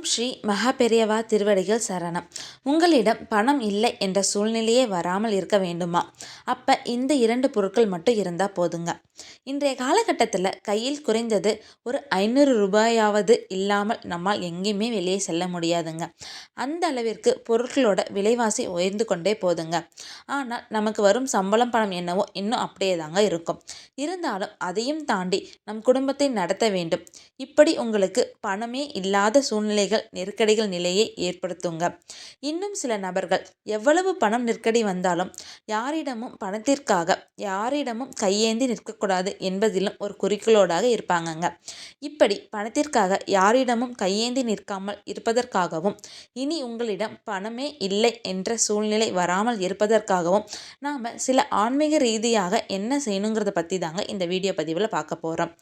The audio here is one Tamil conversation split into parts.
ஓம் ஸ்ரீ மகாபெரியவா திருவடிகள் சரணம். உங்களிடம் பணம் இல்லை என்ற சூழ்நிலையே வராமல் இருக்க வேண்டுமா? அப்போ இந்த இரண்டு பொருட்கள் மட்டும் இருந்தால் போதுங்க. இன்றைய காலகட்டத்தில் கையில் குறைந்தது ஒரு ஐநூறு ரூபாயாவது இல்லாமல் நம்மால் எங்கேயுமே வெளியே செல்ல முடியாதுங்க. அந்த அளவிற்கு பொருட்களோட விலைவாசி உயர்ந்து கொண்டே போதுங்க. ஆனால் நமக்கு வரும் சம்பளம் பணம் என்னவோ இன்னும் அப்படியே தாங்க இருக்கும். இருந்தாலும் அதையும் தாண்டி நம் குடும்பத்தை நடத்த வேண்டும். இப்படி உங்களுக்கு பணமே இல்லாத சூழ்நிலை சூழ்நிலைகள் நெருக்கடிகள் நிலையை ஏற்படுத்துங்க. இன்னும் சில நபர்கள் எவ்வளவு பணம் நெருக்கடி வந்தாலும் யாரிடமும் பணத்திற்காக யாரிடமும் கையேந்தி நிற்கக்கூடாது என்பதிலும் ஒரு குறிக்கோளோடாக இருப்பாங்கங்க. இப்படி பணத்திற்காக யாரிடமும் கையேந்தி நிற்காமல் இருப்பதற்காகவும் இனி உங்களிடம் பணமே இல்லை என்ற சூழ்நிலை வராமல் இருப்பதற்காகவும் நாம் சில ஆன்மீக ரீதியாக என்ன செய்யணுங்கிறத பற்றி தாங்க இந்த வீடியோ பதிவில் பார்க்க போகிறோம்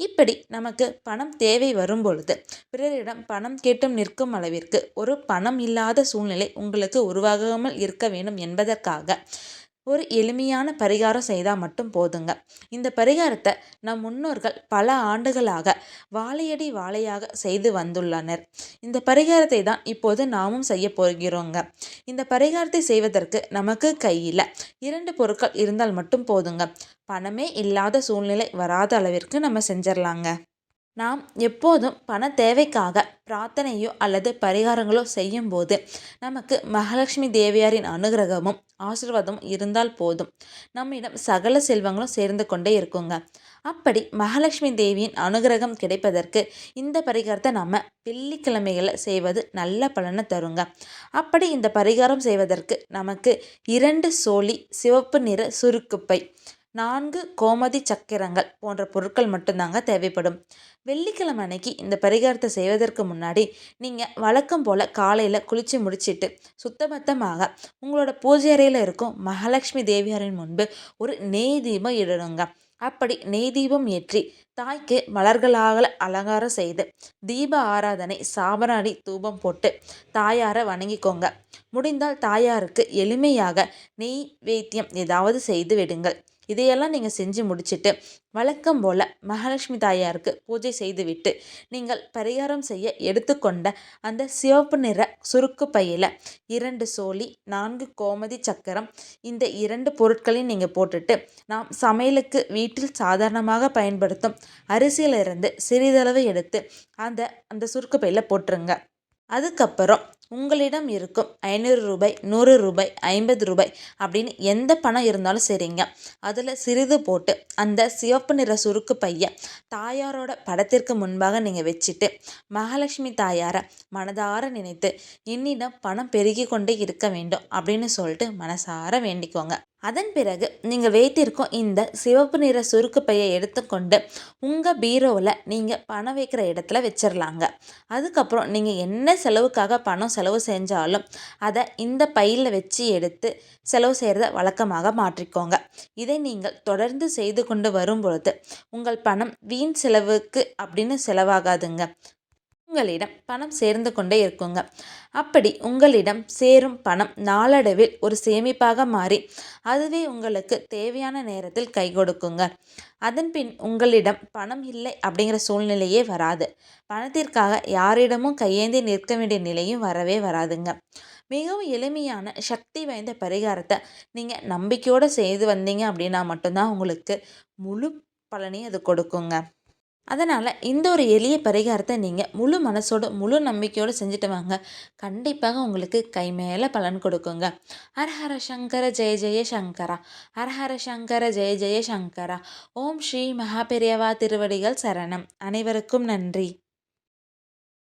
இப்படி நமக்கு பணம் தேவை வரும் பொழுது பிறரிடம் பணம் கேட்டும் நிற்கும் அளவிற்கு ஒரு பணம் இல்லாத சூழ்நிலை உங்களுக்கு உருவாகாமல் இருக்க வேண்டும் என்பதற்காக ஒரு எளிமையான பரிகாரம் செய்தால் மட்டும் போதுங்க. இந்த பரிகாரத்தை நம் முன்னோர்கள் பல ஆண்டுகளாக வாழையடி வாழையாக செய்து வந்துள்ளனர். இந்த பரிகாரத்தை தான் இப்போது நாமும் செய்ய போகிறோங்க. இந்த பரிகாரத்தை செய்வதற்கு நமக்கு கையில் இரண்டு பொருட்கள் இருந்தால் மட்டும் போதுங்க. பணமே இல்லாத சூழ்நிலை வராத அளவிற்கு நம்ம செஞ்சிடலாங்க நாம் எப்போதும் பண தேவைக்காக பிரார்த்தனையோ அல்லது பரிகாரங்களோ செய்யும்போது நமக்கு மகாலட்சுமி தேவியாரின் அனுகிரகமும் ஆசிர்வாதமும் இருந்தால் போதும். நம்மிடம் சகல செல்வங்களும் சேர்ந்து கொண்டே இருக்குங்க. அப்படி மகாலட்சுமி தேவியின் அனுகிரகம் கிடைப்பதற்கு இந்த பரிகாரத்தை நம்ம வெள்ளிக்கிழமைகளை செய்வது நல்ல பலனை தருங்க. அப்படி இந்த பரிகாரம் செய்வதற்கு நமக்கு இரண்டு சோழி சிவப்பு நிற சுருக்குப்பை நான்கு கோமதி சக்கரங்கள் போன்ற பொருட்கள் மட்டும்தாங்க தேவைப்படும். வெள்ளிக்கிழமை அன்னைக்கு இந்த பரிகாரத்தை செய்வதற்கு முன்னாடி நீங்கள் வழக்கம் போல் காலையில் குளித்து முடிச்சிட்டு சுத்தபத்தமாக உங்களோட பூஜை அறையில் இருக்கும் மகாலட்சுமி தேவியாரின் முன்பு ஒரு நெய் தீபம் இடணுங்க. அப்படி நெய் தீபம் ஏற்றி தாய்க்கு மலர்களாக அலங்காரம் செய்து தீப ஆராதனை சாபராணி தூபம் போட்டு தாயாரை வணங்கிக்கோங்க. முடிந்தால் தாயாருக்கு எளிமையாக நெய் வைத்தியம் ஏதாவது செய்து விடுங்கள். இதையெல்லாம் நீங்கள் செஞ்சு முடிச்சுட்டு வழக்கம் போல் மகாலட்சுமி தாயாருக்கு பூஜை செய்துவிட்டு நீங்கள் பரிகாரம் செய்ய எடுத்துக்கொண்ட அந்த சிவப்பு நிற சுருக்கு பையில் இரண்டு சோழி நான்கு கோமதி சக்கரம் இந்த இரண்டு பொருட்களையும் நீங்கள் போட்டுட்டு நாம் சமையலுக்கு வீட்டில் சாதாரணமாக பயன்படுத்தும் அரிசியிலிருந்து சிறிதளவு எடுத்து அந்த அந்த சுருக்கு பையில் போட்டுருங்க. அதுக்கப்புறம் உங்களிடம் இருக்கும் ஐநூறு ரூபாய் நூறு ரூபாய் ஐம்பது ரூபாய் அப்படின்னு எந்த பணம் இருந்தாலும் சரிங்க. அதில் சிறிது போட்டு அந்த சிவப்பு நிற சுருக்கு பைய தாயாரோட படத்திற்கு முன்பாக நீங்கள் வச்சுட்டு மகாலட்சுமி தாயாரை மனதார நினைத்து என்னிடம் பணம் பெருகி கொண்டே இருக்க வேண்டும் அப்படின்னு சொல்லிட்டு மனசார வேண்டிக்கோங்க. அதன் பிறகு நீங்கள் வைத்திருக்கும் இந்த சிவப்பு நிற சுருக்கு பையை எடுத்துக்கொண்டு உங்கள் பீரோவில் நீங்கள் பணம் வைக்கிற இடத்துல வச்சிடலாங்க அதுக்கப்புறம் நீங்கள் என்ன செலவுக்காக பணம் செலவு செஞ்சாலும் அதை இந்த பையில் வச்சு எடுத்து செலவு செய்கிறத வழக்கமாக மாற்றிக்கோங்க. இதை நீங்கள் தொடர்ந்து செய்து கொண்டு வரும் பொழுது உங்கள் பணம் வீண் செலவுக்கு அப்படின்னு செலவாகாதுங்க. உங்களிடம் பணம் சேர்ந்து கொண்டே இருக்குங்க. அப்படி உங்களிடம் சேரும் பணம் நாளடைவில் ஒரு சேமிப்பாக மாறி அதுவே உங்களுக்கு தேவையான நேரத்தில் கை கொடுக்குங்க. அதன் பின் உங்களிடம் பணம் இல்லை அப்படிங்கிற சூழ்நிலையே வராது. பணத்திற்காக யாரிடமும் கையேந்தி நிற்க வேண்டிய நிலையும் வரவே வராதுங்க. மிகவும் எளிமையான சக்தி வாய்ந்த பரிகாரத்தை நீங்கள் நம்பிக்கையோடு செய்து வந்தீங்க அப்படின்னா மட்டும்தான் உங்களுக்கு முழு பலனையும் அது கொடுக்குங்க. அதனால் இந்த ஒரு எளிய பரிகாரத்தை நீங்கள் முழு மனசோடு முழு நம்பிக்கையோடு செஞ்சுட்டு வாங்க. கண்டிப்பாக உங்களுக்கு கை மேலே பலன் கொடுக்குங்க. ஹரஹர சங்கர ஜெய ஜெய சங்கரா. ஹரஹர சங்கர ஜெய ஜெய சங்கரா. ஓம் ஸ்ரீ மகாபெரியவா திருவடிகள் சரணம். அனைவருக்கும் நன்றி.